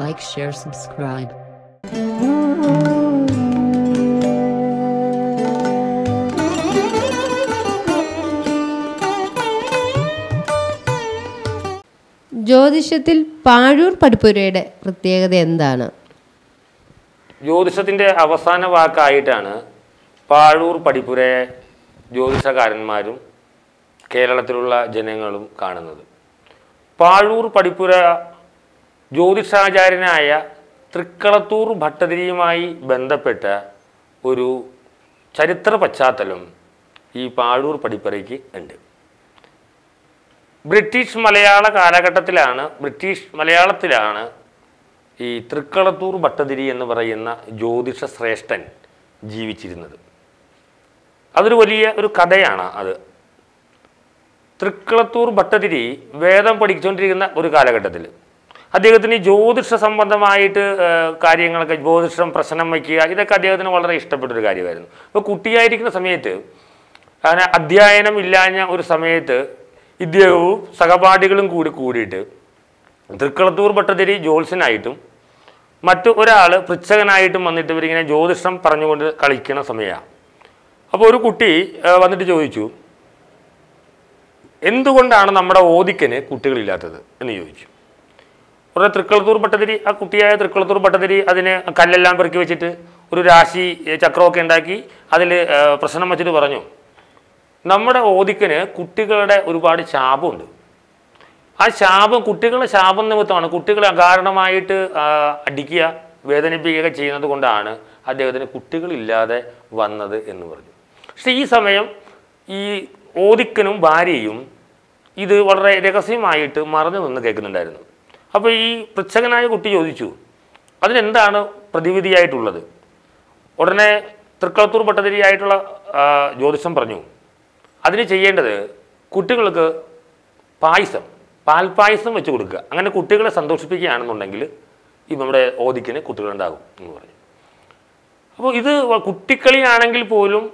Like, share, subscribe. ജ്യോതിഷത്തിൽ പാഴൂർ പടിപ്പുരയുടെ പ്രത്യേകത എന്താണ് ജ്യോതിഷത്തിന്റെ അവസാന വാക്കായിട്ടാണ് പാഴൂർ പടിപ്പുരയെ ജ്യോതിഷകാരന്മാരും കേരളത്തിലുള്ള ജനങ്ങളും കാണുന്നത് പാഴൂർ പടിപ്പുര ജ്യോതിഷാചാര്യനായ തൃക്കളത്തൂർ ഭട്ടതിരിയുമായി ബന്ധപ്പെട്ട ഒരു ചരിത്ര പശ്ചാത്തലം ഈ പാഴൂർ പടിപ്പറയ്ക്ക് ഉണ്ട്. ബ്രിട്ടീഷ് മലയാള കാലഘട്ടത്തിലാണ് ബ്രിട്ടീഷ് മലയാളത്തിലാണ് ഈ തൃക്കളത്തൂർ ഭട്ടതിരി എന്ന് പറയുന്ന ജ്യോതിഷ ശ്രേഷ്ഠൻ ജീവിച്ചിരുന്നത്. അതൊരു വലിയ ഒരു കഥയാണ് അത്. തൃക്കളത്തൂർ ഭട്ടതിരി വേദം പഠിച്ചുകൊണ്ടിരിക്കുന്ന ഒരു കാലഘട്ടത്തിൽ അദ്ദേഹത്തിന് ജ്യോതിഷ സംബന്ധമായിട്ട് കാര്യങ്ങളൊക്കെ ജ്യോതിഷം പ്രശ്നം വയ്ക്കുക ഇതൊക്കെ അദ്ദേഹത്തിന് വളരെ ഇഷ്ടപ്പെട്ടൊരു കാര്യമായിരുന്നു. അപ്പോൾ കുട്ടിയായിരിക്കുന്ന സമയത്ത് അങ്ങനെ അധ്യയനം ഇല്ലാഞ്ഞ ഒരു സമയത്ത് ഇദ്ദേഹവും സഹപാഠികളും കൂടി കൂടിയിട്ട് തൃക്കളത്തൂർ ഭട്ടതിരി ജ്യോത്സ്യനായിട്ടും മറ്റു ഒരാൾ പൃച്ഛകനായിട്ടും വന്നിട്ട് ഇവരിങ്ങനെ ജ്യോതിഷം പറഞ്ഞുകൊണ്ട് കളിക്കുന്ന സമയമാണ്. അപ്പോൾ ഒരു കുട്ടി വന്നിട്ട് ചോദിച്ചു എന്തുകൊണ്ടാണ് നമ്മുടെ ഓദിക്കന് കുട്ടികളില്ലാത്തത്? എന്ന് ചോദിച്ചു. ഉടനെ തൃക്കളത്തൂർ ഭട്ടതിരി ആ കുട്ടിയായ തൃക്കളത്തൂർ ഭട്ടതിരി അതിന് കല്ലെല്ലാം പെറുക്കി വെച്ചിട്ട് ഒരു രാശി ചക്രമൊക്കെ ഉണ്ടാക്കി അതിൽ പ്രശ്നം വെച്ചിട്ട് പറഞ്ഞു. നമ്മുടെ ഓദിക്കന് കുട്ടികളുടെ ഒരുപാട് ശാപമുണ്ട്. ആ ശാപം കുട്ടികളുടെ ശാപം നിമിത്തമാണ് കുട്ടികളെ അകാരണമായിട്ട് അടിക്കുക വേദനിപ്പിക്കുകയൊക്കെ ചെയ്യുന്നത് കൊണ്ടാണ് അദ്ദേഹത്തിന് കുട്ടികളില്ലാതെ വന്നത് എന്ന് പറഞ്ഞു. പക്ഷേ ഈ സമയം ഈ ഓദിക്കനും ഭാര്യയും ഇത് വളരെ രഹസ്യമായിട്ട് മറഞ്ഞു നിന്ന് കേൾക്കുന്നുണ്ടായിരുന്നു. അപ്പോൾ ഈ പൃച്ഛകനായ കുട്ടി ചോദിച്ചു അതിനെന്താണ് പ്രതിവിധിയായിട്ടുള്ളത്? ഉടനെ തൃക്കളത്തൂർ ഭട്ടതിരിയായിട്ടുള്ള ജ്യോതിഷം പറഞ്ഞു അതിന് ചെയ്യേണ്ടത് കുട്ടികൾക്ക് പായസം പാൽപ്പായസം വെച്ച് കൊടുക്കുക. അങ്ങനെ കുട്ടികളെ സന്തോഷിപ്പിക്കുകയാണെന്നുണ്ടെങ്കിൽ ഈ നമ്മുടെ ഓദിക്കിന് കുട്ടികളുണ്ടാകും എന്ന് പറഞ്ഞു. അപ്പോൾ ഇത് കുട്ടിക്കളിയാണെങ്കിൽ പോലും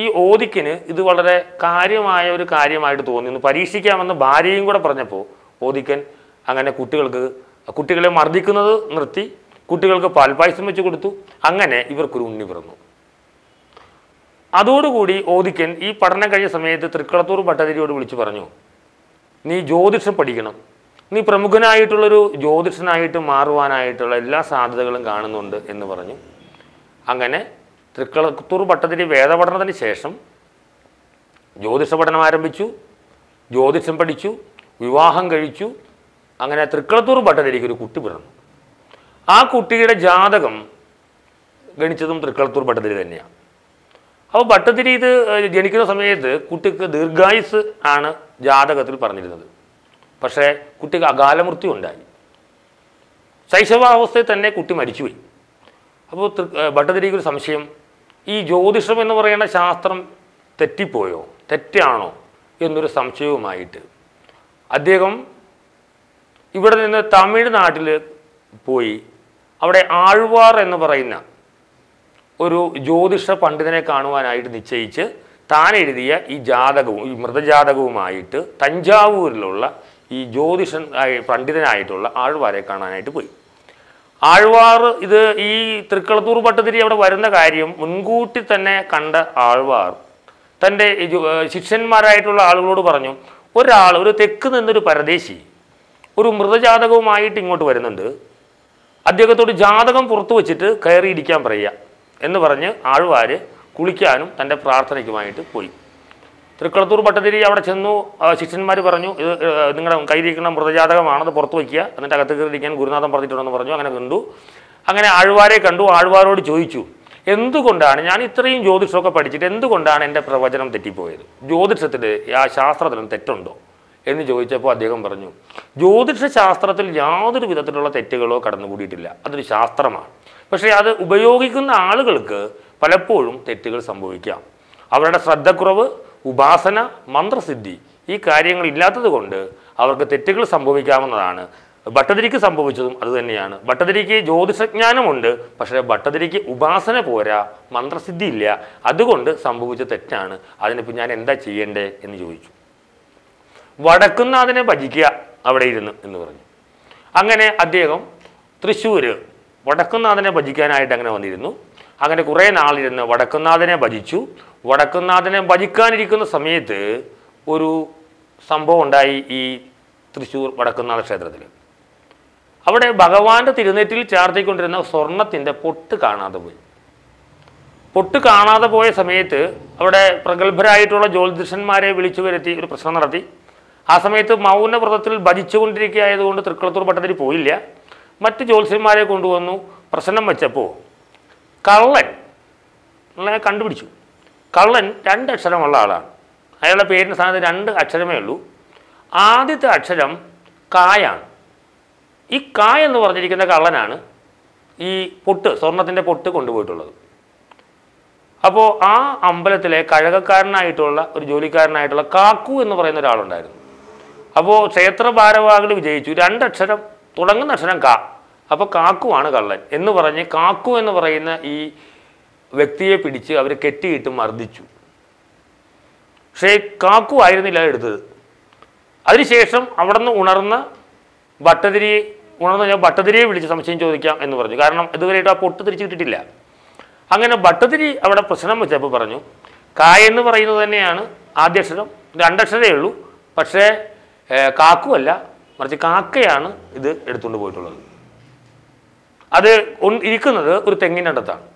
ഈ ഓദിക്കിന് ഇത് വളരെ കാര്യമായ ഒരു കാര്യമായിട്ട് തോന്നിയിരുന്നു പരീക്ഷിക്കാമെന്ന് ഭാര്യയും കൂടെ പറഞ്ഞപ്പോൾ ഓദിക്കൻ അങ്ങനെ കുട്ടികൾക്ക് കുട്ടികളെ മർദ്ദിക്കുന്നത് നിർത്തി കുട്ടികൾക്ക് പാൽപായസം വെച്ച് കൊടുത്തു അങ്ങനെ ഇവർക്കൊരു ഉണ്ണി പിറന്നു. അതോടുകൂടി ഓദിക്കൻ ഈ പഠനം കഴിഞ്ഞ സമയത്ത് തൃക്കളത്തൂർ ഭട്ടതിരിയോട് വിളിച്ചു പറഞ്ഞു നീ ജ്യോതിഷം പഠിക്കണം. നീ പ്രമുഖനായിട്ടുള്ളൊരു ജ്യോതിഷനായിട്ട് മാറുവാനായിട്ടുള്ള എല്ലാ സാധ്യതകളും കാണുന്നുണ്ട് എന്ന് പറഞ്ഞു. അങ്ങനെ തൃക്കളത്തൂർ ഭട്ടതിരി വേദപഠനത്തിന് ശേഷം ജ്യോതിഷ പഠനം ആരംഭിച്ചു ജ്യോതിഷം പഠിച്ചു വിവാഹം കഴിച്ചു അങ്ങനെ തൃക്കളത്തൂർ ഭട്ടതിരിക്ക് ഒരു കുട്ടി പിറന്നു. ആ കുട്ടിയുടെ ജാതകം ഗണിച്ചതും തൃക്കളത്തൂർ ഭട്ടതിരി തന്നെയാണ് അപ്പോൾ ഭട്ടതിരി ഇത് ജനിക്കുന്ന സമയത്ത് കുട്ടിക്ക് ദീർഘായുസ് ആണ് ജാതകത്തിൽ പറഞ്ഞിരുന്നത്. പക്ഷേ കുട്ടിക്ക് അകാലമൃത്യു ഉണ്ടായി. ശൈശവാവസ്ഥയിൽ തന്നെ കുട്ടി മരിച്ചുപോയി. അപ്പോൾ ഭട്ടതിരിക്ക് ഒരു സംശയം ഈ ജ്യോതിഷം എന്ന് പറയുന്ന ശാസ്ത്രം തെറ്റിപ്പോയോ? തെറ്റാണോ? എന്നൊരു സംശയവുമായിട്ട് അദ്ദേഹം ഇവിടെ നിന്ന് തമിഴ്നാട്ടിൽ പോയി. അവിടെ ആഴ്വാർ എന്ന് പറയുന്ന ഒരു ജ്യോതിഷ പണ്ഡിതനെ കാണുവാനായിട്ട് നിശ്ചയിച്ച് താൻ എഴുതിയ ഈ ജാതകവും ഈ മൃതജാതകവുമായിട്ട് തഞ്ചാവൂരിലുള്ള ഈ ജ്യോതിഷൻ പണ്ഡിതനായിട്ടുള്ള ആഴ്വാരെ കാണാനായിട്ട് പോയി. ആഴ്വാർ ഇത് ഈ തൃക്കളത്തൂർ പട്ടതിരി അവിടെ വരുന്ന കാര്യം മുൻകൂട്ടി തന്നെ കണ്ട ആഴ്വാർ തന്റെ ശിഷ്യന്മാരായിട്ടുള്ള ആളുകളോട് പറഞ്ഞു ഒരാൾ ഒരു തെക്ക് നിന്നൊരു പരദേശി ഒരു മൃതജാതകവുമായിട്ട് ഇങ്ങോട്ട് വരുന്നുണ്ട്. അദ്ദേഹത്തോട് ജാതകം പുറത്തു വച്ചിട്ട് കയറിയിരിക്കാൻ പറയുക എന്ന് പറഞ്ഞ് ആഴ്വാര് കുളിക്കാനും തന്റെ പ്രാർത്ഥനയ്ക്കുമായിട്ട് പോയി. തൃക്കളത്തൂർ ഭട്ടതിരി അവിടെ ചെന്നു. ശിഷ്യന്മാർ പറഞ്ഞു ഇത് നിങ്ങളുടെ കയ്യിലിരിക്കുന്ന മൃതജാതകമാണത് പുറത്തു പുറത്ത് വയ്ക്കുക. എന്നിട്ട് അകത്ത് കയറിയിരിക്കാൻ ഗുരുനാഥൻ പറഞ്ഞിട്ടുണ്ടെന്ന് പറഞ്ഞു. അങ്ങനെ കണ്ടു. അങ്ങനെ ആഴ്വാരെ കണ്ടു. ആഴ്വാരോട് ചോദിച്ചു എന്തുകൊണ്ടാണ്? ഞാൻ ഇത്രയും ജ്യോതിഷമൊക്കെ പഠിച്ചിട്ട് എന്തുകൊണ്ടാണ് എന്റെ പ്രവചനം തെറ്റിപ്പോയത്? ജ്യോതിഷത്തിൽ ആ ശാസ്ത്രത്തിലും തെറ്റുണ്ടോ? എന്ന് ചോദിച്ചപ്പോൾ അദ്ദേഹം പറഞ്ഞു ജ്യോതിഷ ശാസ്ത്രത്തിൽ യാതൊരു വിധത്തിലുള്ള തെറ്റുകളോ കടന്നുകൂടിയിട്ടില്ല. അതൊരു ശാസ്ത്രമാണ്. പക്ഷേ അത് ഉപയോഗിക്കുന്ന ആളുകൾക്ക് പലപ്പോഴും തെറ്റുകൾ സംഭവിക്കാം. അവരുടെ ശ്രദ്ധക്കുറവ് ഉപാസന മന്ത്രസിദ്ധി ഈ കാര്യങ്ങൾ ഇല്ലാത്തത് കൊണ്ട് അവർക്ക് തെറ്റുകൾ സംഭവിക്കാവുന്നതാണ്. ഭട്ടതിരിക്ക് സംഭവിച്ചതും അതുതന്നെയാണ് ഭട്ടതിരിക്ക് ജ്യോതിഷജ്ഞാനമുണ്ട് പക്ഷേ ഭട്ടതിരിക്ക് ഉപാസന പോരാ മന്ത്രസിദ്ധി ഇല്ല. അതുകൊണ്ട് സംഭവിച്ച തെറ്റാണ്. അതിനിപ്പോൾ ഞാൻ എന്താ ചെയ്യേണ്ടേ എന്ന് ചോദിച്ചു. വടക്കുന്നാഥനെ ഭജിക്കുക അവിടെ ഇരുന്ന് എന്ന് പറഞ്ഞു. അങ്ങനെ അദ്ദേഹം തൃശ്ശൂർ വടക്കുന്നാഥനെ ഭജിക്കാനായിട്ട് അങ്ങനെ വന്നിരുന്നു. അങ്ങനെ കുറേ നാളിരുന്ന് വടക്കുന്നാഥനെ ഭജിച്ചു. വടക്കുന്നാഥനെ ഭജിക്കാനിരിക്കുന്ന സമയത്ത് ഒരു സംഭവം ഉണ്ടായി ഈ തൃശ്ശൂർ വടക്കുന്നാഥ ക്ഷേത്രത്തിൽ അവിടെ ഭഗവാന്റെ തിരുനെറ്റിൽ ചാർത്തിക്കൊണ്ടിരുന്ന സ്വർണത്തിന്റെ പൊട്ട് കാണാതെ പോയി. പൊട്ട് കാണാതെ പോയ സമയത്ത് അവിടെ പ്രഗത്ഭരായിട്ടുള്ള ജ്യോതിഷന്മാരെ വിളിച്ചു വരുത്തി ഒരു പ്രശ്നം നടത്തി. ആ സമയത്ത് മൗനവ്രതത്തിൽ ഭജിച്ചുകൊണ്ടിരിക്കുകയായതുകൊണ്ട് തൃക്കുളത്തൂർ ഭട്ടതിരി പോയില്ല. മറ്റ് ജ്യോത്സ്യന്മാരെ കൊണ്ടുവന്നു പ്രശ്നം വെച്ചപ്പോൾ കള്ളൻ നമ്മളെ കണ്ടുപിടിച്ചു. കള്ളൻ രണ്ട് അക്ഷരമുള്ള ആളാണ്. അയാളുടെ പേരിന്റെ സ്ഥാനത്ത് രണ്ട് അക്ഷരമേ ഉള്ളൂ. ആദ്യത്തെ അക്ഷരം കായാണ്. ഈ കായ എന്ന് പറഞ്ഞിരിക്കുന്ന കള്ളനാണ് ഈ പൊട്ട് സ്വർണത്തിന്റെ പൊട്ട് കൊണ്ടുപോയിട്ടുള്ളത്. അപ്പോൾ ആ അമ്പലത്തിലെ കഴകക്കാരനായിട്ടുള്ള ഒരു ജോലിക്കാരനായിട്ടുള്ള കാക്കു എന്ന് പറയുന്ന ഒരാളുണ്ടായിരുന്നു. അപ്പോൾ ക്ഷേത്ര ഭാരവാഹികൾ വിജയിച്ചു. രണ്ടക്ഷരം തുടങ്ങുന്ന അക്ഷരം കാ. അപ്പോൾ കാക്കുവാണ് കള്ളൻ എന്ന് പറഞ്ഞ് കാക്കു എന്ന് പറയുന്ന ഈ വ്യക്തിയെ പിടിച്ച് അവർ കെട്ടിയിട്ട് മർദ്ദിച്ചു. പക്ഷേ കാക്കു ആയിരുന്നില്ല എടുത്തത്. അതിനുശേഷം അവിടെ നിന്ന് ഉണർന്ന ഭട്ടതിരിയെ ഉണർന്ന് ഞാൻ ഭട്ടതിരിയെ വിളിച്ച് സംശയം ചോദിക്കാം എന്ന് പറഞ്ഞു. കാരണം ഇതുവരെയായിട്ട് ആ പൊട്ട് തിരിച്ചു കിട്ടിയിട്ടില്ല. അങ്ങനെ ഭട്ടതിരി അവിടെ പ്രശ്നം വെച്ചപ്പോൾ പറഞ്ഞു കായ എന്ന് പറയുന്നത് തന്നെയാണ് ആദ്യക്ഷരം രണ്ടക്ഷരമേ ഉള്ളൂ. പക്ഷേ കാക്കുമല്ല മറിച്ച് കാക്കയാണ് ഇത് എടുത്തുകൊണ്ട് പോയിട്ടുള്ളത്. അത് ഇരിക്കുന്നത് ഒരു തെങ്ങിന്റെ അണ്ടത്താണ്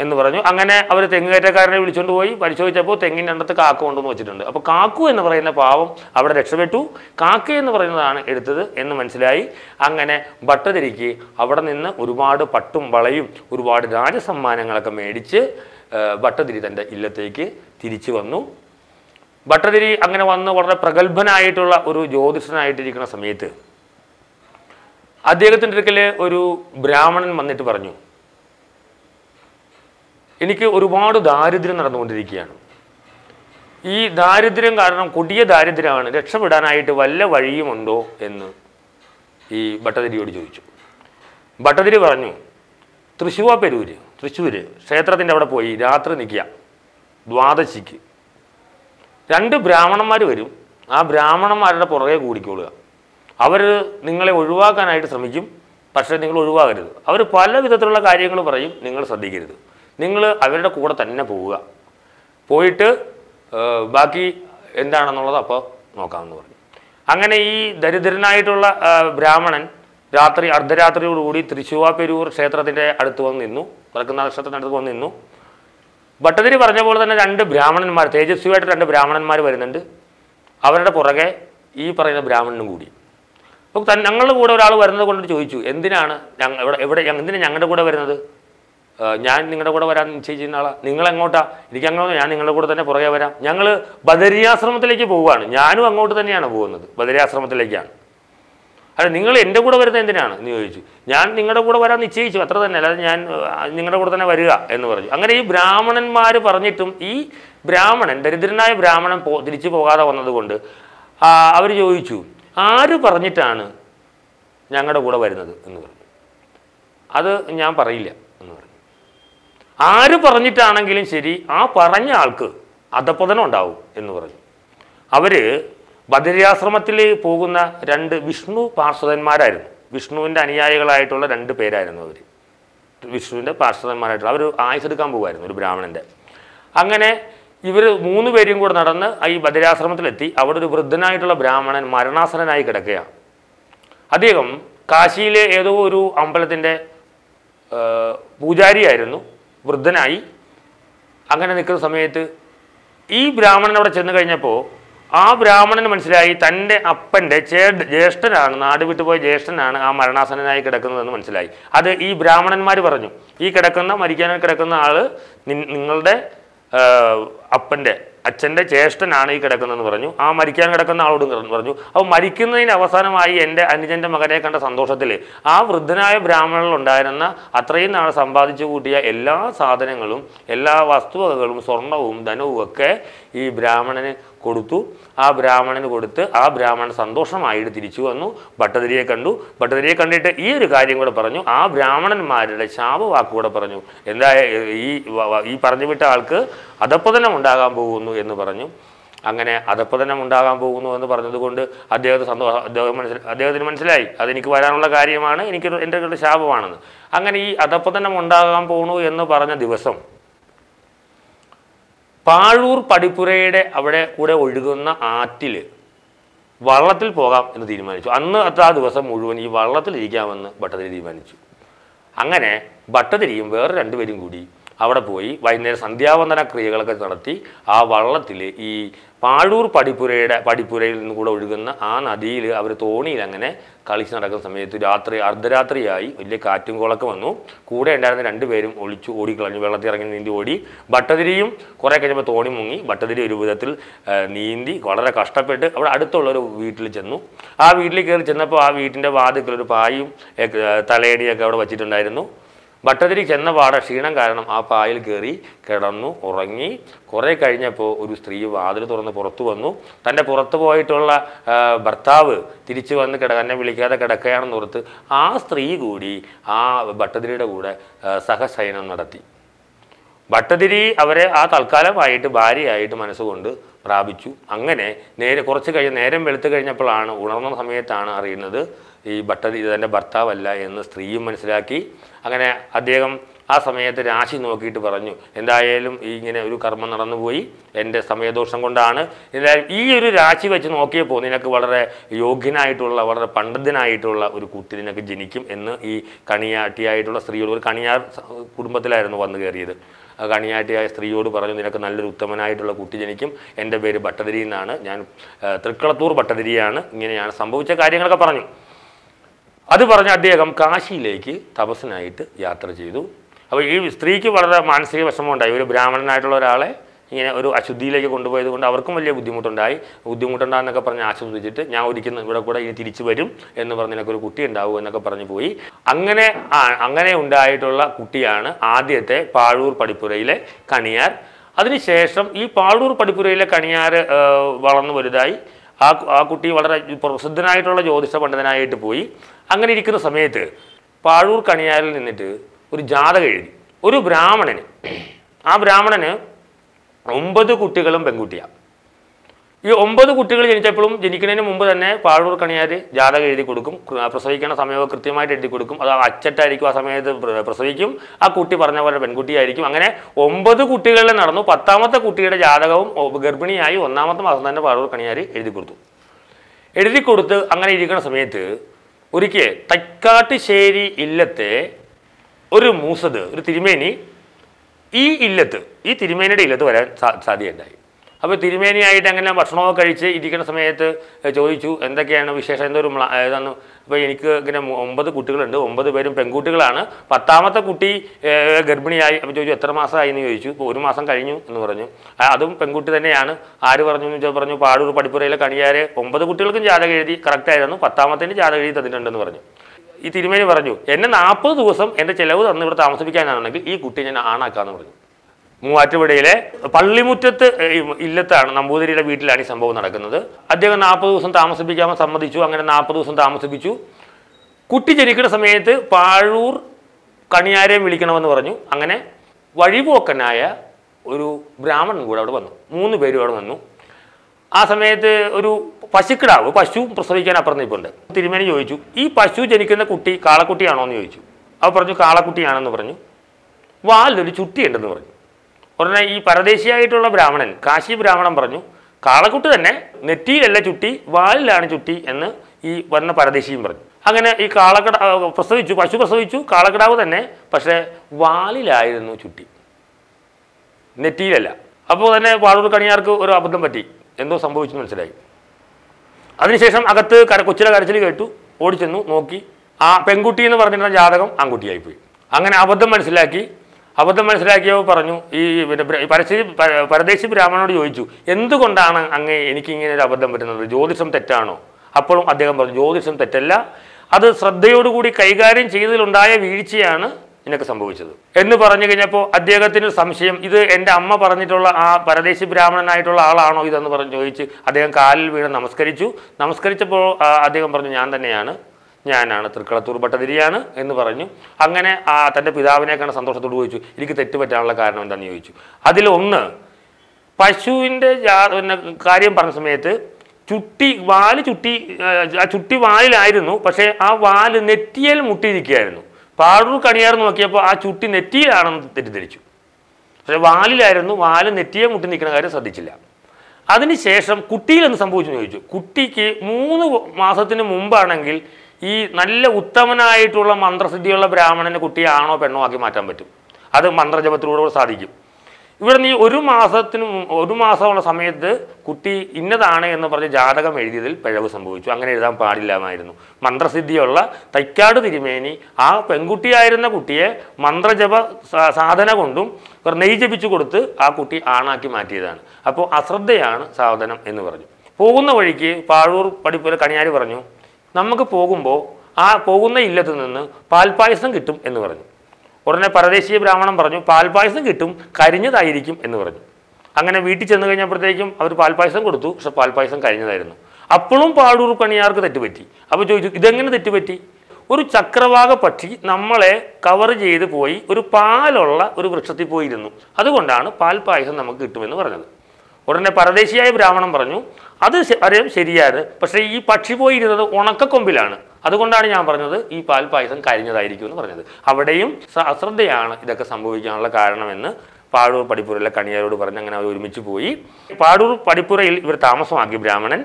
എന്ന് പറഞ്ഞു. അങ്ങനെ അവർ തെങ്ങുകയറ്റക്കാരനെ വിളിച്ചുകൊണ്ട് പോയി. പരിശോധിച്ചപ്പോൾ തെങ്ങിന്റെ അണ്ടത്ത് കാക്ക കൊണ്ടുവന്ന് വെച്ചിട്ടുണ്ട്. അപ്പോൾ കാക്കു എന്ന് പറയുന്ന പാവം അവിടെ രക്ഷപ്പെട്ടു. കാക്ക എന്ന് പറയുന്നതാണ് എടുത്തത് എന്ന് മനസ്സിലായി. അങ്ങനെ ഭട്ടതിരിക്ക് അവിടെ നിന്ന് ഒരുപാട് പട്ടും വളയും ഒരുപാട് രാജസമ്മാനങ്ങളൊക്കെ മേടിച്ച് ഭട്ടതിരി തന്റെ ഇല്ലത്തേക്ക് തിരിച്ചു വന്നു. ഭട്ടതിരി അങ്ങനെ വന്ന് വളരെ പ്രഗത്ഭനായിട്ടുള്ള ഒരു ജ്യോതിഷനായിട്ടിരിക്കുന്ന സമയത്ത് അദ്ദേഹത്തിന്റെ അടുക്കൽ ഒരു ബ്രാഹ്മണൻ വന്നിട്ട് പറഞ്ഞു എനിക്ക് ഒരുപാട് ദാരിദ്ര്യം നടന്നുകൊണ്ടിരിക്കുകയാണ്. ഈ ദാരിദ്ര്യം കാരണം കൊടിയ ദാരിദ്ര്യമാണ്. രക്ഷപ്പെടാനായിട്ട് വല്ല വഴിയുമുണ്ടോ? എന്ന് ഈ ഭട്ടതിരിയോട് ചോദിച്ചു. ഭട്ടതിരി പറഞ്ഞു തൃശ്ശൂർ പെരൂര് തൃശ്ശൂർ ക്ഷേത്രത്തിന്റെ അവിടെ പോയി രാത്രി നിൽക്കുക. ദ്വാദശിക്ക്. രണ്ട് ബ്രാഹ്മണന്മാർ വരും. ആ ബ്രാഹ്മണന്മാരുടെ പുറകെ കൂടിക്കൊള്ളുക അവർ നിങ്ങളെ ഒഴിവാക്കാനായിട്ട് ശ്രമിക്കും. പക്ഷേ നിങ്ങൾ ഒഴിവാകരുത്. അവർ പല വിധത്തിലുള്ള കാര്യങ്ങൾ പറയും. നിങ്ങൾ ശ്രദ്ധിക്കരുത്. നിങ്ങൾ അവരുടെ കൂടെ തന്നെ പോവുക. പോയിട്ട് ബാക്കി എന്താണെന്നുള്ളത് അപ്പോൾ നോക്കാമെന്ന് പറഞ്ഞു. അങ്ങനെ ഈ ദരിദ്രനായിട്ടുള്ള ബ്രാഹ്മണൻ രാത്രി അർദ്ധരാത്രിയോടുകൂടി തൃശ്ശുവാപ്പെരൂർ ക്ഷേത്രത്തിന്റെ അടുത്ത് വന്ന് നിന്നു. വടക്കുന്നാഥ ക്ഷേത്രത്തിന്റെ അടുത്ത് വന്ന് നിന്നു. ഭട്ടതിരി പറഞ്ഞ പോലെ തന്നെ രണ്ട് ബ്രാഹ്മണന്മാർ തേജസ്വിയായിട്ട് രണ്ട് ബ്രാഹ്മണന്മാർ വരുന്നുണ്ട്. അവരുടെ പുറകെ ഈ പറയുന്ന ബ്രാഹ്മണനും കൂടി. അപ്പോൾ തൻ ഞങ്ങളുടെ കൂടെ ഒരാൾ വരുന്നത് കൊണ്ട് ചോദിച്ചു എന്തിനാണ് ഞങ്ങൾ എവിടെ എവിടെ എന്തിനാണ് ഞങ്ങളുടെ കൂടെ വരുന്നത്? ഞാൻ നിങ്ങളുടെ കൂടെ വരാൻ നിശ്ചയിച്ചിരുന്ന ആളാണ് നിങ്ങൾ എങ്ങോട്ടാ എനിക്ക് അങ്ങോട്ട് ഞാൻ നിങ്ങളുടെ കൂടെ തന്നെ പുറകെ വരാം. ഞങ്ങൾ ബദരിയാശ്രമത്തിലേക്ക് പോവുകയാണ്. ഞാനും അങ്ങോട്ട് തന്നെയാണ് പോകുന്നത്. ബദരിയാശ്രമത്തിലേക്കാണ്. അല്ല നിങ്ങൾ എന്റെ കൂടെ വരുന്നത് എന്തിനാണ്? എന്ന് ചോദിച്ചു. ഞാൻ നിങ്ങളുടെ കൂടെ വരാൻ നിശ്ചയിച്ചു. അത്ര തന്നെ. അല്ലാതെ ഞാൻ നിങ്ങളുടെ കൂടെ തന്നെ വരിക എന്ന് പറഞ്ഞു. അങ്ങനെ ഈ ബ്രാഹ്മണന്മാർ പറഞ്ഞിട്ടും ഈ ബ്രാഹ്മണൻ ദരിദ്രനായ ബ്രാഹ്മണൻ പോ തിരിച്ചു പോകാതെ വന്നതുകൊണ്ട് അവർ ചോദിച്ചു ആര് പറഞ്ഞിട്ടാണ് ഞങ്ങളുടെ കൂടെ വരുന്നത്? എന്ന് പറഞ്ഞു. അത് ഞാൻ പറയില്ല എന്ന് പറഞ്ഞു. ആര് പറഞ്ഞിട്ടാണെങ്കിലും ശരി ആ പറഞ്ഞ ആൾക്ക് അധപ്പതനം ഉണ്ടാവും എന്ന് പറഞ്ഞു. അവർ ബദരിയാശ്രമത്തിൽ പോകുന്ന രണ്ട് വിഷ്ണു പാർശ്വതന്മാരായിരുന്നു. വിഷ്ണുവിന്റെ അനുയായികളായിട്ടുള്ള രണ്ട് പേരായിരുന്നു അവർ വിഷ്ണുവിന്റെ പാർശ്വതന്മാരായിട്ടുള്ള അവർ ആയുസെടുക്കാൻ പോകുമായിരുന്നു ഒരു ബ്രാഹ്മണന്റെ. അങ്ങനെ ഇവർ മൂന്ന് പേരും കൂടെ നടന്ന് ഈ ബദരാശ്രമത്തിലെത്തി അവിടെ ഒരു വൃദ്ധനായിട്ടുള്ള ബ്രാഹ്മണൻ മരണാസനായി കിടക്കുകയാണ്. അദ്ദേഹം കാശിയിലെ ഏതോ ഒരു അമ്പലത്തിന്റെ പൂജാരിയായിരുന്നു. വൃദ്ധനായി. അങ്ങനെ നിൽക്കുന്ന സമയത്ത് ഈ ബ്രാഹ്മണൻ അവിടെ ചെന്ന് കഴിഞ്ഞപ്പോൾ ആ ബ്രാഹ്മണന് മനസ്സിലായി തന്റെ അപ്പന്റെ ചേ ജ്യേഷ്ഠനാണ് നാട് വിട്ടുപോയ ജ്യേഷ്ഠനാണ് ആ മരണാസനനായി കിടക്കുന്നതെന്ന് മനസ്സിലായി. അത് ഈ ബ്രാഹ്മണന്മാർ പറഞ്ഞു. ഈ കിടക്കുന്ന മരിക്കാനായി കിടക്കുന്ന ആൾ നിങ്ങളുടെ അപ്പന്റെ അച്ഛന്റെ ജ്യേഷ്ഠനാണ് ഈ കിടക്കുന്നതെന്ന് പറഞ്ഞു. ആ മരിക്കാൻ കിടക്കുന്ന ആളോടും പറഞ്ഞു. അപ്പോൾ മരിക്കുന്നതിന് അവസാനമായി എന്റെ അനുജന്റെ മകനെ കണ്ട സന്തോഷത്തിൽ ആ വൃദ്ധനായ ബ്രാഹ്മണനിൽ ഉണ്ടായിരുന്ന അത്രയും നാൾ സമ്പാദിച്ചു കൂട്ടിയ എല്ലാ സാധനങ്ങളും എല്ലാ വസ്തുവകകളും സ്വർണവും ധനവും ഒക്കെ ഈ ബ്രാഹ്മണന് കൊടുത്തു. ആ ബ്രാഹ്മണന് കൊടുത്ത് ആ ബ്രാഹ്മണൻ സന്തോഷമായിട്ട് തിരിച്ചു വന്നു. ഭട്ടതിരിയെ കണ്ടു. ഭട്ടതിരിയെ കണ്ടിട്ട് ഈ ഒരു കാര്യം കൂടെ പറഞ്ഞു. ആ ബ്രാഹ്മണന്മാരുടെ ശാപവാക്ക് കൂടെ പറഞ്ഞു. എന്താ ഈ ഈ പറഞ്ഞു വിട്ട ആൾക്ക് അധപ്പതനം ഉണ്ടാകാൻ പോകുന്നു എന്ന് പറഞ്ഞു. അങ്ങനെ അധപ്പതനം ഉണ്ടാകാൻ പോകുന്നു എന്ന് പറഞ്ഞതുകൊണ്ട് അദ്ദേഹത്തെ സന്തോഷം അദ്ദേഹം മനസ്സിൽ അദ്ദേഹത്തിന് മനസ്സിലായി. അതെനിക്ക് വരാനുള്ള കാര്യമാണ്. എനിക്ക് എന്റെ ശാപമാണെന്ന്. അങ്ങനെ ഈ അധപ്പതനം ഉണ്ടാകാൻ പോകുന്നു എന്ന് പറഞ്ഞ ദിവസം പാഴൂർ പടിപ്പുരയുടെ അവിടെ കൂടെ ഒഴുകുന്ന ആറ്റിൽ വള്ളത്തിൽ പോകാം എന്ന് തീരുമാനിച്ചു. അന്ന് അത്ര ആ ദിവസം മുഴുവൻ ഈ വള്ളത്തിൽ ഇരിക്കാമെന്ന് ഭട്ടതിരി തീരുമാനിച്ചു. അങ്ങനെ ഭട്ടതിരിയും വേറെ രണ്ടുപേരും കൂടി അവിടെ പോയി വൈകുന്നേരം സന്ധ്യാവന്തന ക്രിയകളൊക്കെ നടത്തി ആ വള്ളത്തിൽ ഈ പാഴൂർ പടിപ്പുരയുടെ പടിപ്പുരയിൽ നിന്ന് കൂടെ ഒഴുകുന്ന ആ നദിയിൽ അവർ തോണിയിൽ അങ്ങനെ കളിച്ച് നടക്കുന്ന സമയത്ത് രാത്രി അർദ്ധരാത്രിയായി വലിയ കാറ്റും കോളൊക്കെ വന്നു. കൂടെ ഉണ്ടായിരുന്ന രണ്ടുപേരും ഒളിച്ചു ഓടിക്കളഞ്ഞു. വെള്ളത്തിൽ ഇറങ്ങി നീന്തി ഓടി. ഭട്ടതിരിയും കുറേ കഴിഞ്ഞപ്പോൾ തോണി മുങ്ങി. ഭട്ടതിരി ഒരു വിധത്തിൽ നീന്തി വളരെ കഷ്ടപ്പെട്ട് അവിടെ അടുത്തുള്ള ഒരു വീട്ടിൽ ചെന്നു. ആ വീട്ടിൽ കയറി ചെന്നപ്പോൾ ആ വീട്ടിന്റെ വാതിക്കൽ ഒരു പായും തലയടിയൊക്കെ അവിടെ വച്ചിട്ടുണ്ടായിരുന്നു. ഭട്ടതിരി ചെന്ന പാടെ ക്ഷീണം കാരണം ആ പായിൽ കയറി കിടന്നു ഉറങ്ങി. കുറേ കഴിഞ്ഞപ്പോൾ ഒരു സ്ത്രീ വാതിൽ തുറന്ന് പുറത്തു വന്നു. തന്റെ പുറത്ത് പോയിട്ടുള്ള ഭർത്താവ് തിരിച്ചു വന്ന് കിട എന്നെ വിളിക്കാതെ കിടക്കുകയാണെന്ന് ഓർത്ത് ആ സ്ത്രീ കൂടി ആ ഭട്ടതിരിയുടെ കൂടെ സഹശയനം നടത്തി. ഭട്ടതിരി അവരെ ആ തൽക്കാലമായിട്ട് ഭാര്യയായിട്ട് മനസ്സുകൊണ്ട് പ്രാപിച്ചു. അങ്ങനെ നേരെ കുറച്ച് കഴിഞ്ഞ് നേരം വെളുത്തു കഴിഞ്ഞപ്പോഴാണ് ഉണർന്ന സമയത്താണ് അറിയുന്നത് ഈ ഭട്ടതിരി തന്റെ ഭർത്താവല്ല എന്ന് സ്ത്രീയും മനസ്സിലാക്കി അങ്ങനെ അദ്ദേഹം ആ സമയത്ത് രാശി നോക്കിയിട്ട് പറഞ്ഞു എന്തായാലും ഈ ഇങ്ങനെ ഒരു കർമ്മം നടന്നുപോയി എന്റെ സമയദോഷം കൊണ്ടാണ്. എന്തായാലും ഈ ഒരു രാശി വെച്ച് നോക്കിയപ്പോൾ നിനക്ക് വളരെ യോഗ്യനായിട്ടുള്ള വളരെ പണ്ഡിതനായിട്ടുള്ള ഒരു കുട്ടി നിനക്ക് ജനിക്കും എന്ന് ഈ കണിയാട്ടിയായിട്ടുള്ള സ്ത്രീയോട് ഒരു കണിയാർ കുടുംബത്തിലായിരുന്നു വന്നു കയറിയത്. കണിയാട്ടിയായ സ്ത്രീയോട് പറഞ്ഞു നിനക്ക് നല്ലൊരു ഉത്തമനായിട്ടുള്ള കുട്ടി ജനിക്കും. എന്റെ പേര് ഭട്ടതിരി എന്നാണ്. ഞാൻ തൃക്കളത്തൂർ ഭട്ടതിരിയാണ്. ഇങ്ങനെയാണ് സംഭവിച്ച കാര്യങ്ങളൊക്കെ പറഞ്ഞു. അത് പറഞ്ഞ അദ്ദേഹം കാശിയിലേക്ക് തപസ്സിനായിട്ട് യാത്ര ചെയ്തു. അപ്പോൾ ഈ സ്ത്രീക്ക് വളരെ മാനസിക വിഷമമുണ്ടായി. ഒരു ബ്രാഹ്മണനായിട്ടുള്ള ഒരാളെ ഇങ്ങനെ ഒരു അശുദ്ധിയിലേക്ക് കൊണ്ടുപോയത് കൊണ്ട് അവർക്കും വലിയ ബുദ്ധിമുട്ടുണ്ടായി. ബുദ്ധിമുട്ടുണ്ടാകുന്നൊക്കെ പറഞ്ഞ് ആശ്വസിച്ചിട്ട് ഞാൻ ഒരിക്കലും ഇവിടെ കൂടെ ഇനി തിരിച്ചു വരും എന്ന് പറഞ്ഞ് എനിക്കൊരു കുട്ടി ഉണ്ടാവും എന്നൊക്കെ പറഞ്ഞു പോയി. അങ്ങനെ അങ്ങനെ ഉണ്ടായിട്ടുള്ള കുട്ടിയാണ് ആദ്യത്തെ പാഴൂർ പടിപ്പുരയിലെ കണിയാർ. അതിനുശേഷം ഈ പാഴൂർ പടിപ്പുരയിലെ കണിയാർ വളർന്നു വലുതായി. ആ ആ കുട്ടി വളരെ പ്രസിദ്ധനായിട്ടുള്ള ജ്യോതിഷ പണ്ഡിതനായിട്ട് പോയി. അങ്ങനെ ഇരിക്കുന്ന സമയത്ത് പാഴൂർ കണിയാരിൽ നിന്നിട്ട് ഒരു ജാതക എഴുതി. ഒരു ബ്രാഹ്മണന്. ആ ബ്രാഹ്മണന് ഒമ്പത് കുട്ടികളും പെൺകുട്ടിയാണ് ഈ ഒമ്പത് കുട്ടികൾ ജനിച്ചപ്പോഴും ജനിക്കുന്നതിന് മുമ്പ് തന്നെ പാഴൂർ കണിയാർ ജാതകം എഴുതി കൊടുക്കും. പ്രസവിക്കുന്ന സമയമൊക്കെ കൃത്യമായിട്ട് എഴുതി കൊടുക്കും. അത് അച്ചട്ടായിരിക്കും ആ സമയത്ത് പ്രസവിക്കും. ആ കുട്ടി പറഞ്ഞ പോലെ പെൺകുട്ടിയായിരിക്കും. അങ്ങനെ ഒമ്പത് കുട്ടികളിൽ നടന്നു പത്താമത്തെ കുട്ടിയുടെ ജാതകവും ഗർഭിണിയായി ഒന്നാമത്തെ മാസം തന്നെ പാഴൂർ കണിയാർ എഴുതി കൊടുത്തു. എഴുതി കൊടുത്ത് അങ്ങനെ ഇരിക്കുന്ന സമയത്ത് ഒരിക്കൽ തൈക്കാട്ടുശ്ശേരി ഇല്ലത്തെ ഒരു മൂസത് ഒരു തിരുമേനി ഈ ഇല്ലത്ത് ഈ തിരുമേനിയുടെ ഇല്ലത്ത് വരാൻ സാധ്യതയുണ്ടായി. അപ്പോൾ തിരുമേനിയായിട്ട് അങ്ങനെ ഭക്ഷണമൊക്കെ കഴിച്ച് ഇരിക്കുന്ന സമയത്ത് ചോദിച്ചു എന്തൊക്കെയാണ് വിശേഷം? എന്തൊരു മ്ല- ഇപ്പോൾ എനിക്ക് ഇങ്ങനെ ഒമ്പത് കുട്ടികളുണ്ട്. ഒമ്പത് പേരും പെൺകുട്ടികളാണ്. പത്താമത്തെ കുട്ടി ഗർഭിണിയായി. അപ്പോൾ ചോദിച്ചു എത്ര മാസമായി? എന്ന് ചോദിച്ചു. ഒരു മാസം കഴിഞ്ഞു എന്ന് പറഞ്ഞു. അതും പെൺകുട്ടി തന്നെയാണ്. ആര് പറഞ്ഞു എന്ന് പറഞ്ഞു? പാടൂർ പടിപ്പുരയിലെ കണിയാരെ. ഒമ്പത് കുട്ടികൾക്കും ജാതകം എഴുതി കറക്റ്റായിരുന്നു പത്താമത്തേന് ജാതകം എഴുതി തന്നിട്ടുണ്ടെന്ന് പറഞ്ഞു. ഈ തിരുമേനി പറഞ്ഞു എന്നെ നാൽപ്പത് ദിവസം എന്റെ ചിലവ് തന്ന് ഇവിടെ താമസിപ്പിക്കാനാണെങ്കിൽ ഈ കുട്ടി ഞാൻ ആണാക്കാമെന്ന് പറഞ്ഞു. മൂവാറ്റുപുഴയിലെ പള്ളിമുറ്റത്ത് ഇല്ലത്താണ് നമ്പൂതിരിയുടെ വീട്ടിലാണ് ഈ സംഭവം നടക്കുന്നത്. അദ്ദേഹം നാൽപ്പത് ദിവസം താമസിപ്പിക്കാൻ സമ്മതിച്ചു അങ്ങനെ നാൽപ്പത് ദിവസം താമസിപ്പിച്ചു. കുട്ടി ജനിക്കുന്ന സമയത്ത് പാഴൂർ കണിയാരെയും വിളിക്കണമെന്ന് പറഞ്ഞു. അങ്ങനെ വഴിപോക്കനായ ഒരു ബ്രാഹ്മണൻ കൂടെ അവിടെ വന്നു. മൂന്ന് പേരും അവിടെ വന്നു. ആ സമയത്ത് ഒരു പശുക്കിടാവ് പശു പ്രസവിക്കാൻ അപ്പുറം നിൽപ്പുണ്ട്. തിരുമേനി ചോദിച്ചു ഈ പശു ജനിക്കുന്ന കുട്ടി കാളക്കുട്ടിയാണോ? എന്ന് ചോദിച്ചു. അവർ പറഞ്ഞു കാളക്കുട്ടിയാണെന്ന് പറഞ്ഞു. വാലിലൊരു ചുട്ടിയുണ്ടെന്ന് പറഞ്ഞു. ഉടനെ ഈ പരദേശിയായിട്ടുള്ള ബ്രാഹ്മണൻ കാശി ബ്രാഹ്മണൻ പറഞ്ഞു കാളക്കുട്ട് തന്നെ നെറ്റിയിലല്ല ചുട്ടി വാലിലാണ് ചുട്ടി എന്ന് ഈ വന്ന പരദേശിയും പറഞ്ഞു. അങ്ങനെ ഈ കാളക്കട പ്രസവിച്ചു പശു പ്രസവിച്ചു കാളക്കടാവ് തന്നെ പക്ഷേ വാലിലായിരുന്നു ചുട്ടി. നെറ്റിയിലല്ല. അപ്പോൾ തന്നെ വാളൂർ കണിയാർക്ക് ഒരു അബദ്ധം പറ്റി. എന്തോ സംഭവിച്ചു മനസ്സിലായി. അതിനുശേഷം അകത്ത് കര കൊച്ചിലെ കരച്ചിൽ കേട്ടു ഓടിച്ചെന്നു നോക്കി. ആ പെൺകുട്ടി എന്ന് പറഞ്ഞിരുന്ന ജാതകം ആൺകുട്ടിയായിപ്പോയി. അങ്ങനെ അബദ്ധം മനസ്സിലാക്കി അബദ്ധം മനസ്സിലാക്കിയോ പറഞ്ഞു ഈ പിന്നെ ബ്ര- ഈ പരശ്ശി പ- പരദേശി ബ്രാഹ്മണനോട് ചോദിച്ചു എന്തുകൊണ്ടാണ് അങ്ങ് എനിക്കിങ്ങനെ ഒരു അബദ്ധം പറ്റുന്നത്? ജ്യോതിഷം തെറ്റാണോ? അപ്പോഴും അദ്ദേഹം പറഞ്ഞു ജ്യോതിഷം തെറ്റല്ല. അത് ശ്രദ്ധയോടുകൂടി കൈകാര്യം ചെയ്തതിലുണ്ടായ വീഴ്ചയാണ് നിനക്ക് സംഭവിച്ചത്. എന്ന് പറഞ്ഞു കഴിഞ്ഞപ്പോൾ അദ്ദേഹത്തിന് സംശയം ഇത് എന്റെ അമ്മ പറഞ്ഞിട്ടുള്ള ആ പരദേശി ബ്രാഹ്മണനായിട്ടുള്ള ആളാണോ ഇതെന്ന് പറഞ്ഞ് ചോദിച്ച് അദ്ദേഹം കാലിൽ വീണ് നമസ്കരിച്ചു. നമസ്കരിച്ചപ്പോൾ അദ്ദേഹം പറഞ്ഞു ഞാൻ തന്നെയാണ്. ഞാനാണ് തൃക്കളത്തൂർ ഭട്ടതിരിയാണ് എന്ന് പറഞ്ഞു. അങ്ങനെ ആ തന്റെ പിതാവിനെ സന്തോഷത്തോട് ചോദിച്ചു എനിക്ക് തെറ്റ് പറ്റാനുള്ള കാരണം എന്താണെന്ന് ചോദിച്ചു? അതിലൊന്ന് പശുവിന്റെ ജാ- പിന്നെ കാര്യം പറഞ്ഞ സമയത്ത് ചുട്ടി വാൽ ചുട്ടി ആ ചുട്ടി വാലിലായിരുന്നു പക്ഷേ ആ വാൽ നെറ്റിയൽ മുട്ടിയിരിക്കുകയായിരുന്നു. പാടൂർ കണിയാർ നോക്കിയപ്പോൾ ആ ചുട്ടി നെറ്റിയിലാണെന്ന് തെറ്റിദ്ധരിച്ചു. പക്ഷേ വാലിലായിരുന്നു വാൽ നെറ്റിയെ മുട്ടി നിൽക്കുന്ന കാര്യം ശ്രദ്ധിച്ചില്ല. അതിനുശേഷം കുട്ടിയിൽ എന്ത് സംഭവിച്ചു ചോദിച്ചു. കുട്ടിക്ക് മൂന്ന് മാസത്തിന് മുമ്പാണെങ്കിൽ ഈ നല്ല ഉത്തമനായിട്ടുള്ള മന്ത്രസിദ്ധിയുള്ള ബ്രാഹ്മണന് കുട്ടിയെ ആണോ പെണ്ണോ ആക്കി മാറ്റാൻ പറ്റും. അത് മന്ത്രജപത്തിലൂടെ സാധിക്കും. ഇവിടെ നീ ഒരു മാസത്തിന് ഒരു മാസമുള്ള സമയത്ത് കുട്ടി ഇന്നതാണ് എന്ന് പറഞ്ഞ് ജാതകം എഴുതിയതിൽ പിഴവ് സംഭവിച്ചു. അങ്ങനെ എഴുതാൻ പാടില്ലാമായിരുന്നു മന്ത്രസിദ്ധിയുള്ള തൈക്കാട് തിരുമേനി ആ പെൺകുട്ടിയായിരുന്ന കുട്ടിയെ മന്ത്രജപ സാധന കൊണ്ടും നെയ് ജപിച്ചു കൊടുത്ത് ആ കുട്ടി ആണാക്കി മാറ്റിയതാണ്. അപ്പോൾ അശ്രദ്ധയാണ് സാധനം എന്ന് പറഞ്ഞു. പോകുന്ന വഴിക്ക് പാഴൂർ പടിപ്പുര കണിയാരി പറഞ്ഞു നമുക്ക് പോകുമ്പോൾ ആ പോകുന്ന ഇല്ലത്ത് നിന്ന് പാൽപ്പായസം കിട്ടും എന്ന് പറഞ്ഞു. ഉടനെ പരദേശീയ ബ്രാഹ്മണൻ പറഞ്ഞു പാൽപ്പായസം കിട്ടും കരിഞ്ഞതായിരിക്കും എന്ന് പറഞ്ഞു. അങ്ങനെ വീട്ടിൽ ചെന്ന് കഴിഞ്ഞപ്പോഴത്തേക്കും അവർ പാൽപ്പായസം കൊടുത്തു. പക്ഷെ പാൽപ്പായസം കരിഞ്ഞതായിരുന്നു. അപ്പോഴും പാടൂർ പണിയാർക്ക് തെറ്റുപറ്റി. അപ്പോൾ ചോദിച്ചു ഇതെങ്ങനെ തെറ്റുപറ്റി? ഒരു ചക്രവാക പക്ഷി നമ്മളെ കവർ ചെയ്ത് പോയി ഒരു പാലുള്ള ഒരു വൃക്ഷത്തിൽ പോയിരുന്നു. അതുകൊണ്ടാണ് പാൽപ്പായസം നമുക്ക് കിട്ടുമെന്ന് പറഞ്ഞത്. ഉടനെ പരദേശിയായ ബ്രാഹ്മണൻ പറഞ്ഞു അത് അറിയാം ശരിയാണ് പക്ഷേ ഈ പക്ഷി പോയിരുന്നത് ഉണക്കക്കൊമ്പിലാണ്. അതുകൊണ്ടാണ് ഞാൻ പറഞ്ഞത് ഈ പാൽ പായസം കരിഞ്ഞതായിരിക്കും എന്ന് പറഞ്ഞത്. അവിടെയും അശ്രദ്ധയാണ് ഇതൊക്കെ സംഭവിക്കാനുള്ള കാരണമെന്ന് പാഴൂർ പടിപ്പുരയിലെ കണിയാരോട് പറഞ്ഞ് അങ്ങനെ അവർ ഒരുമിച്ച് പോയി. പാഴൂർ പടിപ്പുരയിൽ ഇവർ താമസമാക്കി ബ്രാഹ്മണൻ.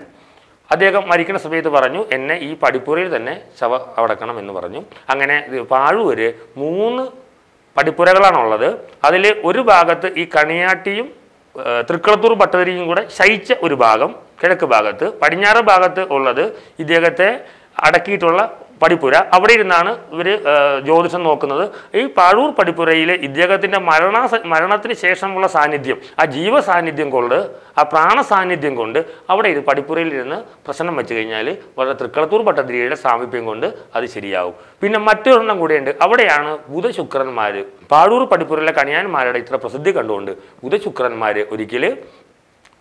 അദ്ദേഹം മരിക്കുന്ന സമയത്ത് പറഞ്ഞു എന്നെ ഈ പടിപ്പുരയിൽ തന്നെ ശവ അടക്കണം എന്ന് പറഞ്ഞു. അങ്ങനെ പാഴൂർ മൂന്ന് പടിപ്പുരകളാണുള്ളത്. അതിൽ ഒരു ഭാഗത്ത് ഈ കണിയാട്ടിയും തൃക്കളത്തൂർ ഭട്ടതിരിയും കൂടെ ശയിച്ച ഒരു ഭാഗം കിഴക്ക് ഭാഗത്ത് പടിഞ്ഞാറ് ഭാഗത്ത് ഉള്ളത് ഇദ്ദേഹത്തെ അടക്കിയിട്ടുള്ള പടിപ്പുര അവിടെ ഇരുന്നാണ് ഇവർ ജ്യോതിഷം നോക്കുന്നത്. ഈ പാഴൂർ പടിപ്പുരയിലെ ഇദ്ദേഹത്തിന്റെ മരണ മരണത്തിന് ശേഷമുള്ള സാന്നിധ്യം ആ ജീവ സാന്നിധ്യം കൊണ്ട് ആ പ്രാണ സാന്നിധ്യം കൊണ്ട് അവിടെ ഇത് പടിപ്പുരയിൽ ഇരുന്ന് പ്രശ്നം വെച്ച് കഴിഞ്ഞാൽ വളരെ തൃക്കളത്തൂർ ഭട്ടതിരിയുടെ സാമീപ്യം കൊണ്ട് അത് ശരിയാവും. പിന്നെ മറ്റൊരെണ്ണം കൂടെയുണ്ട്. അവിടെയാണ് ബുധശുക്രന്മാർ പാഴൂർ പടിപ്പുരയിലെ കണിയാന്മാരുടെ ഇത്ര പ്രസിദ്ധി കണ്ടുകൊണ്ട് ബുധശുക്രന്മാർ ഒരിക്കൽ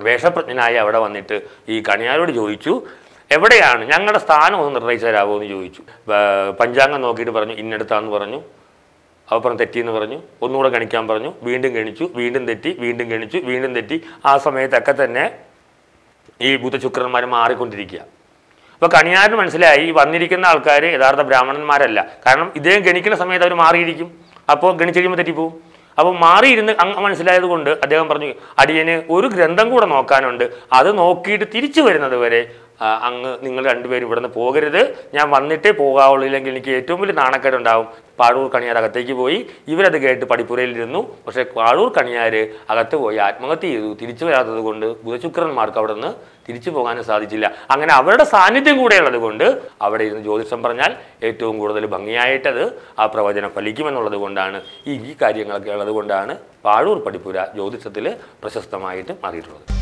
വേഷപ്രജ്ഞനായി അവിടെ വന്നിട്ട് ഈ കണിയാരോട് ചോദിച്ചു എവിടെയാണ് ഞങ്ങളുടെ സ്ഥാനം ഒന്ന് നിർണയിച്ചു തരാമോ എന്ന് ചോദിച്ചു. പഞ്ചാംഗം നോക്കിയിട്ട് പറഞ്ഞു ഇന്നെടുത്താന്ന് പറഞ്ഞു. അപ്പുറം തെറ്റിയെന്ന് പറഞ്ഞു. ഒന്നുകൂടെ ഗണിക്കാൻ പറഞ്ഞു. വീണ്ടും ഗണിച്ചു വീണ്ടും തെറ്റി വീണ്ടും ഗണിച്ചു വീണ്ടും തെറ്റി. ആ സമയത്തൊക്കെ തന്നെ ഈ ബുദ്ധശുക്രന്മാർ മാറിക്കൊണ്ടിരിക്കുക. അപ്പോൾ കണിയാരന് മനസ്സിലായി വന്നിരിക്കുന്ന ആൾക്കാർ യഥാർത്ഥ ബ്രാഹ്മണന്മാരല്ല. കാരണം ഇദ്ദേഹം ഗണിക്കുന്ന സമയത്ത് അവർ മാറിയിരിക്കും. അപ്പോൾ ഗണിച്ചു കഴിയുമ്പോൾ തെറ്റിപ്പോവും. അപ്പോൾ മാറിയിരുന്ന് മനസ്സിലായത് കൊണ്ട് അദ്ദേഹം പറഞ്ഞു അടിയന് ഒരു ഗ്രന്ഥം കൂടെ നോക്കാനുണ്ട്. അത് നോക്കിയിട്ട് തിരിച്ചു വരുന്നത് വരെ അങ്ങ് നിങ്ങൾ രണ്ടുപേരും ഇവിടുന്ന് പോകരുത്. ഞാൻ വന്നിട്ടേ പോകാവുള്ളൂ. ഇല്ലെങ്കിൽ എനിക്ക് ഏറ്റവും വലിയ നാണക്കേടുണ്ടാവും. പാഴൂർ കണിയാർ അകത്തേക്ക് പോയി. ഇവരത് കേട്ട് പടിപ്പുരയിലിരുന്നു. പക്ഷേ പാഴൂർ കണിയാർ അകത്ത് പോയി. ആത്മഹത്യ ചെയ്തു. തിരിച്ചു വരാത്തത് കൊണ്ട് ബുധശുക്രന്മാർക്ക് അവിടെ നിന്ന് തിരിച്ചു പോകാനും സാധിച്ചില്ല. അങ്ങനെ അവരുടെ സാന്നിധ്യം കൂടെ ഉള്ളത് കൊണ്ട് അവിടെ ഇരുന്ന് ജ്യോതിഷം പറഞ്ഞാൽ ഏറ്റവും കൂടുതൽ ഭംഗിയായിട്ടത് ആ പ്രവചനം ഫലിക്കുമെന്നുള്ളത് കൊണ്ടാണ്. ഈ ഈ കാര്യങ്ങളൊക്കെ ഉള്ളത് കൊണ്ടാണ് പാഴൂർ പടിപ്പുര ജ്യോതിഷത്തിൽ പ്രശസ്തമായിട്ട് മാറിയിട്ടുള്ളത്.